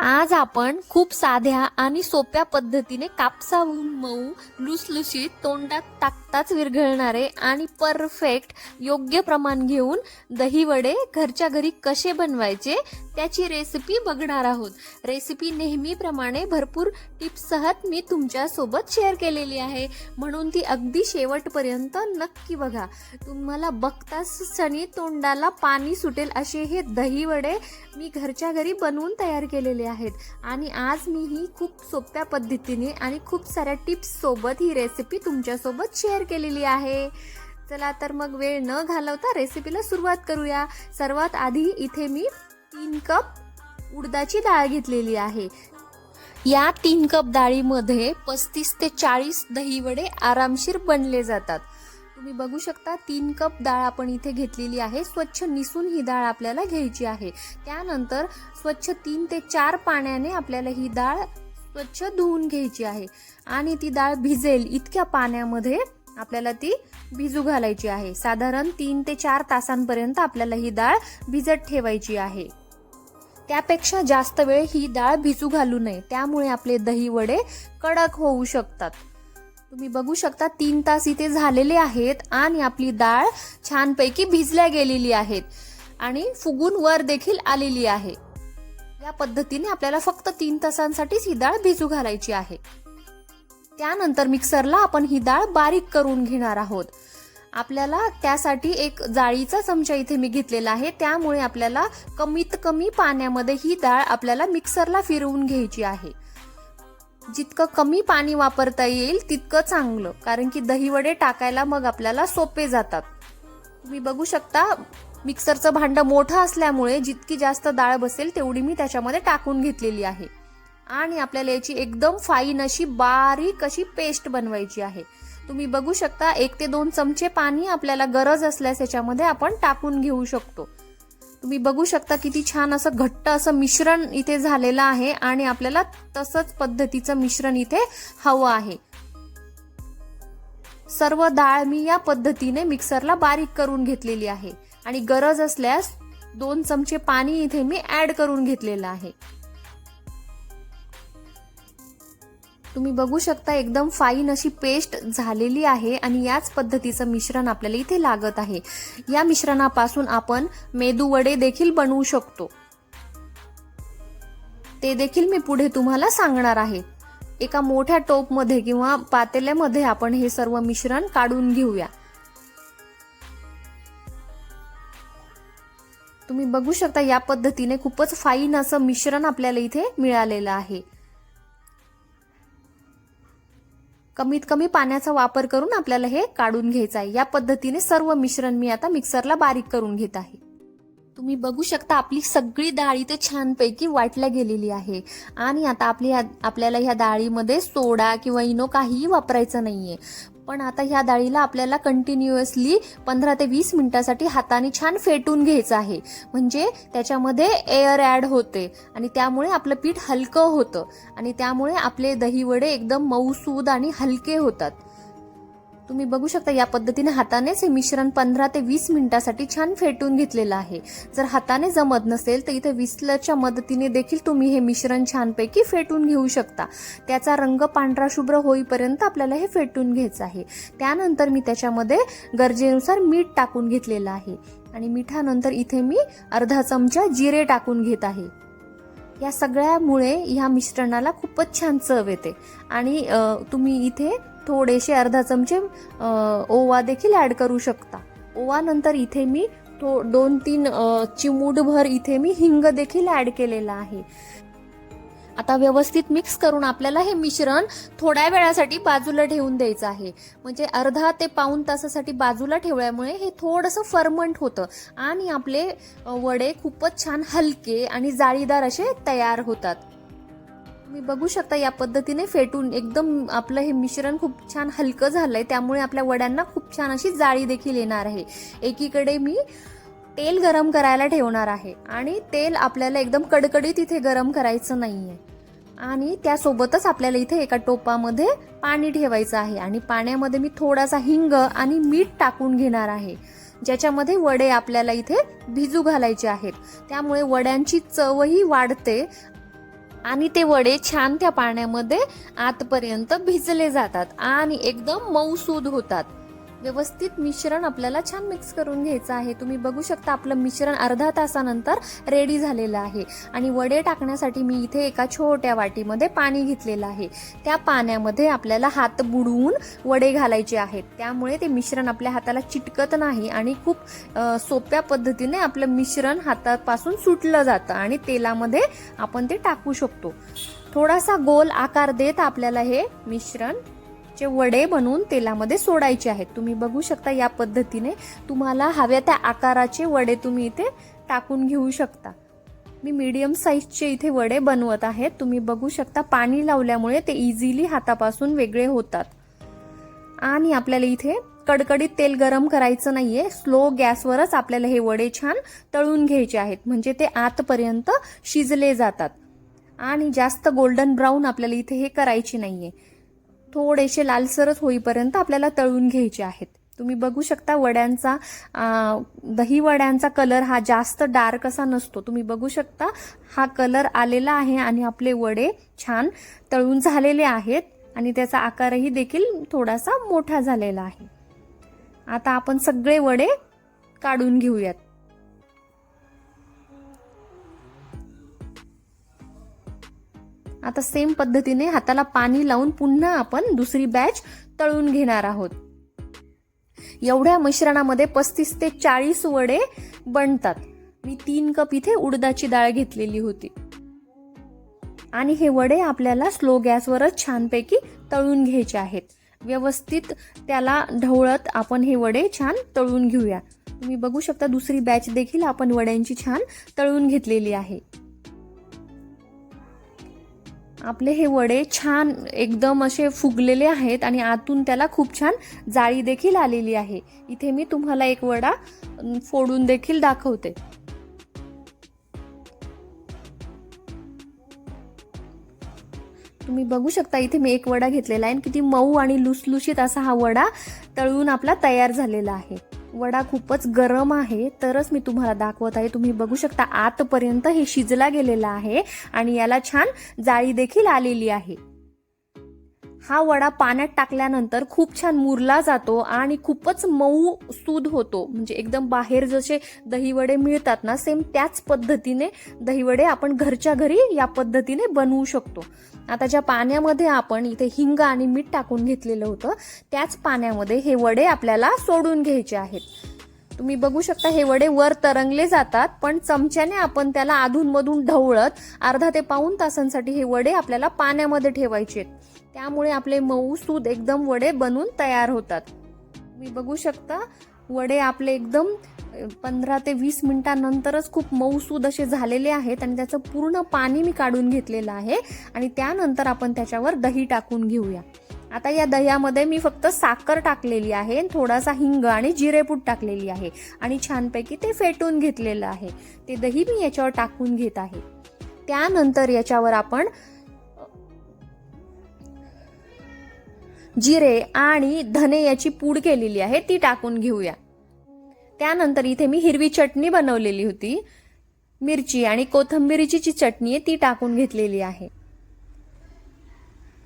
आज आपण खूप साध्या आणि सोप्या पद्धतीने कापसाहून मऊ लुसलुशीत तोंडात टाकताच विरघळणारे आणि परफेक्ट योग्य प्रमाण घेऊन दही वडे घरच्या घरी कसे बनवायचे त्याची रेसिपी बघणार आहोत. रेसिपी नेहमीप्रमाणे भरपूर टिप्ससह मी तुमच्यासोबत शेअर केलेली आहे. म्हणून ती अगदी शेवटपर्यंत नक्की बघा. तुम्हाला बघताच सणी तोंडाला पाणी सुटेल असे हे दही वडे मी घरच्या घरी बनवून तयार केलेले आहेत. आणि आज मी ही खूप सोप्या पद्धतीने आणि खूप साऱ्या टिप्ससोबत ही रेसिपी तुमच्यासोबत शेअर केलेली आहे. चला तर मग वेळ न घालवता रेसिपीला सुरुवात करूया. सर्वात आधी इथे मी तीन कप उडदाची डाळ घेतलेली आहे. या तीन कप डाळीमध्ये पस्तीस ते चाळीस दही वडे आरामशीर बनले जातात. तुम्ही बघू शकता तीन कप डाळ आपण इथे घेतलेली आहे. स्वच्छ निसून ही डाळ आपल्याला घ्यायची आहे. त्यानंतर स्वच्छ तीन ते चार पाण्याने आपल्याला ही डाळ स्वच्छ धुवून घ्यायची आहे. आणि ती डाळ भिजेल इतक्या पाण्यामध्ये आपल्याला ती भिजू घालायची आहे. साधारण तीन ते चार तासांपर्यंत आपल्याला ही डाळ भिजत ठेवायची आहे. त्यापेक्षा जास्त वेळ ही डाळ भिजू घालू नये. त्यामुळे आपले दही वडे कडक होऊ शकतात. तुम्ही बघू शकता तीन तास इथे झालेले आहेत आणि आपली डाळ छानपैकी भिजल्या गेलेली आहेत. आणि फुगून वर देखील आलेली आहे. या पद्धतीने आपल्याला फक्त तीन तासांसाठीच ही डाळ भिजू घालायची आहे. त्यानंतर मिक्सरला आपण ही डाळ बारीक करून घेणार आहोत. आपल्याला त्यासाठी एक जाळीचा चमचा इथे मी घेतलेला आहे. त्यामुळे आपल्याला कमीत कमी पाण्यामध्ये ही डाळ आपल्याला मिक्सरला फिरवून घ्यायची आहे. जितकं कमी पाणी वापरता येईल तितकं चांगलं कारण की दहीवडे टाकायला मग आपल्याला सोपे जातात. तुम्ही बघू शकता मिक्सरचं भांडं मोठं असल्यामुळे जितकी जास्त डाळ बसेल तेवढी मी त्याच्यामध्ये टाकून घेतलेली आहे. आणि आपल्याला याची एकदम फाईन अशी बारीक अशी पेस्ट बनवायची आहे. तुम्ही बघू शकता एक ते दोन चमचे पाणी आपल्याला गरज असल्यास याच्यामध्ये आपण टाकून घेऊ शकतो. तुम्ही बघू शकता किती छान असं घट्ट असं मिश्रण इथे झालेलं आहे आणि आपल्याला तसंच पद्धतीचं मिश्रण इथे हवं आहे. सर्व डाळ मी या पद्धतीने मिक्सरला बारीक करून घेतलेली आहे. आणि गरज असल्यास दोन चमचे पाणी इथे मी ऍड करून घेतलेलं आहे. तुम्ही बघू शकता एकदम फाईन अशी पेस्ट झालेली आहे आणि याच पद्धतीचं मिश्रण आपल्याला इथे लागत आहे. या मिश्रणापासून आपण मेदू वडे देखील बनवू शकतो. ते देखील मी पुढे तुम्हाला सांगणार आहे. एका मोठ्या टोपमध्ये किंवा पातेल्यामध्ये आपण हे सर्व मिश्रण काढून घेऊया. तुम्ही बघू शकता या पद्धतीने खूपच फाईन असं मिश्रण आपल्याला इथे मिळालेलं आहे. कमीत कमी पाण्याचा वापर करून आपल्याला हे काढून घ्यायचं आहे. या पद्धतीने सर्व मिश्रण मी आता मिक्सरला बारीक करून घेत आहे. तुम्ही बघू शकता आपली सगळी डाळ इथे छानपैकी वाटल्या गेलेली आहे. आणि आता आपली आपल्याला ह्या डाळीमध्ये सोडा किंवा इनो काहीही वापरायचं नाहीये. पण आता ह्या डाळीला आपल्याला कंटिन्युअसली पंधरा ते वीस मिनिटासाठी हाताने छान फेटून घ्यायचं आहे. म्हणजे त्याच्यामध्ये एअर ॲड होते आणि त्यामुळे आपलं पीठ हलकं होतं आणि त्यामुळे आपले दहीवडे एकदम मऊसूद आणि हलके होतात. तुम्ही बघू शकता या पद्धतीने हातानेच हे मिश्रण पंधरा ते वीस मिनिटासाठी छान फेटून घेतलेलं आहे. जर हाताने जमत नसेल तर इथे विस्लरच्या मदतीने देखील तुम्ही हे मिश्रण छानपैकी फेटून घेऊ शकता. त्याचा रंग पांढरा शुभ्र होईपर्यंत आपल्याला हे फेटून घ्यायचं आहे. त्यानंतर मी त्याच्यामध्ये गरजेनुसार मीठ टाकून घेतलेलं आहे. आणि मिठानंतर इथे मी अर्धा चमचा जिरे टाकून घेत आहे. या सगळ्यामुळे ह्या मिश्रणाला खूपच छान चव येते. आणि तुम्ही इथे थोडेसे अर्धा चमचे ओवा देखील ॲड करू शकता. ओवा नंतर इथे मी थो दोन तीन चिमूटभर इथे मी हिंग देखील ॲड केलेला आहे. आता व्यवस्थित मिक्स करून आपल्याला हे मिश्रण थोड्या वेळासाठी बाजूला ठेवून द्यायचं आहे. म्हणजे अर्धा ते पाऊन तासासाठी बाजूला ठेवल्यामुळे हे थोडंसं फर्मंट होतं आणि आपले वडे खूपच छान हलके आणि जाळीदार असे तयार होतात. तुम्ही बघू शकता या पद्धतीने फेटून एकदम आपलं हे मिश्रण खूप छान हलकं झालंय. त्यामुळे आपल्या वड्यांना खूप छान अशी जाळी देखील येणार आहे. एकीकडे मी तेल गरम करायला ठेवणार आहे आणि तेल आपल्याला एकदम कडकडीत इथे गरम करायचं नाही आहे आणि त्यासोबतच आपल्याला इथे एका टोपामध्ये पाणी ठेवायचं आहे आणि पाण्यामध्ये मी थोडासा हिंग आणि मीठ टाकून घेणार आहे. ज्याच्यामध्ये वडे आपल्याला इथे भिजू घालायचे आहेत. त्यामुळे वड्यांची चवही वाढते आणि ते वडे छान त्या पाण्यामध्ये आतपर्यंत भिजले जातात आणि एकदम मऊसूद होतात. व्यवस्थित मिश्रण आपल्याला छान मिक्स करून घ्यायचं आहे. तुम्ही बघू शकता आपलं मिश्रण अर्धा तासानंतर रेडी झालेलं आहे. आणि वडे टाकण्यासाठी मी इथे एका छोट्या वाटीमध्ये पाणी घेतलेलं आहे. त्या पाण्यामध्ये आपल्याला हात बुडवून वडे घालायचे आहेत. त्यामुळे ते मिश्रण आपल्या हाताला चिटकत नाही आणि खूप सोप्या पद्धतीने आपलं मिश्रण हातापासून सुटलं जातं आणि तेलामध्ये आपण ते टाकू शकतो. थोडासा गोल आकार देत आपल्याला हे मिश्रण चे वडे बनवून तेलामध्ये सोडायचे आहेत. तुम्ही बघू शकता या पद्धतीने तुम्हाला हव्या त्या आकाराचे वडे तुम्ही इथे टाकून घेऊ शकता. मी मीडियम साईजचे इथे वडे बनवत आहेत तुम्ही बघू शकता पाणी लावल्यामुळे ते इझिली हातापासून वेगळे होतात. आणि आपल्याला इथे कडकडीत तेल गरम करायचं नाहीये. स्लो गॅसवरच आपल्याला हे वडे छान तळून घ्यायचे आहेत. म्हणजे ते आतपर्यंत शिजले जातात. आणि जास्त गोल्डन ब्राऊन आपल्याला इथे हे करायची नाहीये. थोडेसे लालसरच होईपर्यंत आपल्याला तळून घ्यायचे आहेत. तुम्ही बघू शकता वड्यांचा दही वड्यांचा कलर हा जास्त डार्क असा नसतो. तुम्ही बघू शकता हा कलर आलेला आहे आणि आपले वडे छान तळून झालेले आहेत आणि त्याचा आकारही देखील थोडासा मोठा झालेला आहे. आता आपण सगळे वडे काढून घेऊयात. आता सेम पद्धतीने हाताला पाणी लावून पुन्हा आपण दुसरी बॅच तळून घेणार आहोत. एवढ्या मिश्रणामध्ये पस्तीस ते चाळीस वडे बनतात. मी तीन कप इथे उडदाची डाळ घेतलेली होती. आणि हे वडे आपल्याला स्लो गॅसवरच छानपैकी तळून घ्यायचे आहेत. व्यवस्थित त्याला ढवळत आपण हे वडे छान तळून घेऊया. तुम्ही बघू शकता दुसरी बॅच देखील आपण वड्यांची छान तळून घेतलेली आहे. आपले हे वडे छान एकदम असे फुगलेले आहेत आणि आतून त्याला खूप छान जाळी देखील आलेली आहे. इथे मी तुम्हाला एक वडा फोडून देखील दाखवते. तुम्ही बघू शकता इथे मी एक वडा घेतलेला आहे आणि किती मऊ आणि लुसलुशीत असा हा वडा तळून आपला तयार झालेला आहे. वडा खूपच गरम आहे तरच मी तुम्हाला दाखवत आहे. तुम्ही बघू शकता आतपर्यंत हे शिजला गेलेला आहे आणि याला छान जाळी देखील आलेली आहे. हा वडा पाण्यात टाकल्यानंतर खूप छान मुरला जातो आणि खूपच मऊ सूद होतो. म्हणजे एकदम बाहेर जसे दहीवडे मिळतात ना सेम त्याच पद्धतीने दहीवडे आपण घरच्या घरी या पद्धतीने बनवू शकतो. आता ज्या पाण्यामध्ये आपण इथे हिंग आणि मीठ टाकून घेतलेलं होतं त्याच पाण्यामध्ये हे वडे आपल्याला सोडून घ्यायचे आहेत. तुम्ही बघू शकता हे वडे वर तरंगले जातात पण चमच्याने आपण त्याला अधूनमधून ढवळत अर्धा ते पाऊन तासांसाठी हे वडे आपल्याला पाण्यामध्ये ठेवायचे त्यामुळे आपले मऊ सूद एकदम वडे बनून तयार होतात. तुम्ही बघू शकता वडे आपले एकदम पंधरा ते वीस मिनिटांनंतरच खूप मऊसूद असे झालेले आहेत आणि त्याचं पूर्ण पाणी मी काढून घेतलेलं आहे आणि त्यानंतर आपण त्याच्यावर दही टाकून घेऊया. आता या दह्यामध्ये मी फक्त साखर टाकलेली आहे थोडासा हिंग आणि जिरेपूट टाकलेली आहे. आणि छानपैकी ते फेटून घेतलेलं आहे. ते दही मी याच्यावर टाकून घेत आहे. त्यानंतर याच्यावर आपण जिरे आणि धने याची पूड केलेली आहे ती टाकून घेऊया. त्यानंतर इथे मी हिरवी चटणी बनवलेली होती. मिरची आणि कोथंबिरीची जी चटणी आहे ती टाकून घेतलेली आहे.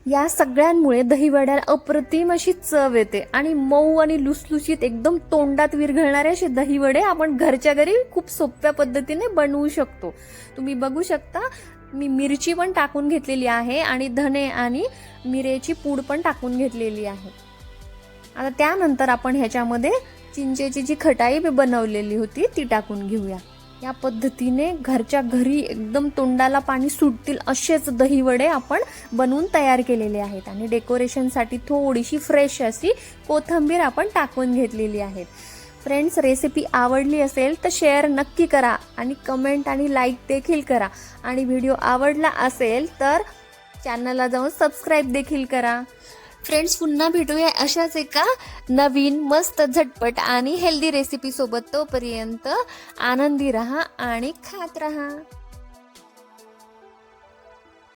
या सगळ्यांमुळे दहीवड्याला अप्रतिम अशी चव येते. आणि मऊ आणि लुसलुशीत एकदम तोंडात विरघळणारे असे दहीवडे आपण घरच्या घरी खूप सोप्या पद्धतीने बनवू शकतो. तुम्ही बघू शकता मी मिरची पण टाकून घेतलेली आहे आणि धने आणि मिरेची पूड पण टाकून घेतलेली आहे. आता त्यानंतर आपण ह्याच्यामध्ये चिंचेची जी खटाई बनवलेली होती ती टाकून घेऊया. या पद्धतीने घरच्या घरी एकदम तोंडाला पाणी सुटतील असेच दहीवडे आपण बनवून तयार केलेले आहेत. आणि डेकोरेशनसाठी थोडीशी फ्रेश अशी कोथंबीर आपण टाकून घेतलेली आहे. फ्रेंड्स रेसिपी आवडली असेल तर शेअर नक्की करा आणि कमेंट आणि लाईक देखील करा. आणि व्हिडिओ आवडला असेल तर चॅनलला जाऊन सबस्क्राईब देखील करा. फ्रेंड्स पुन्हा भेटूया अशाच एका नवीन मस्त झटपट आणि हेल्दी रेसिपी सोबत. तोपर्यंत आनंदी रहा आणि खात रहा.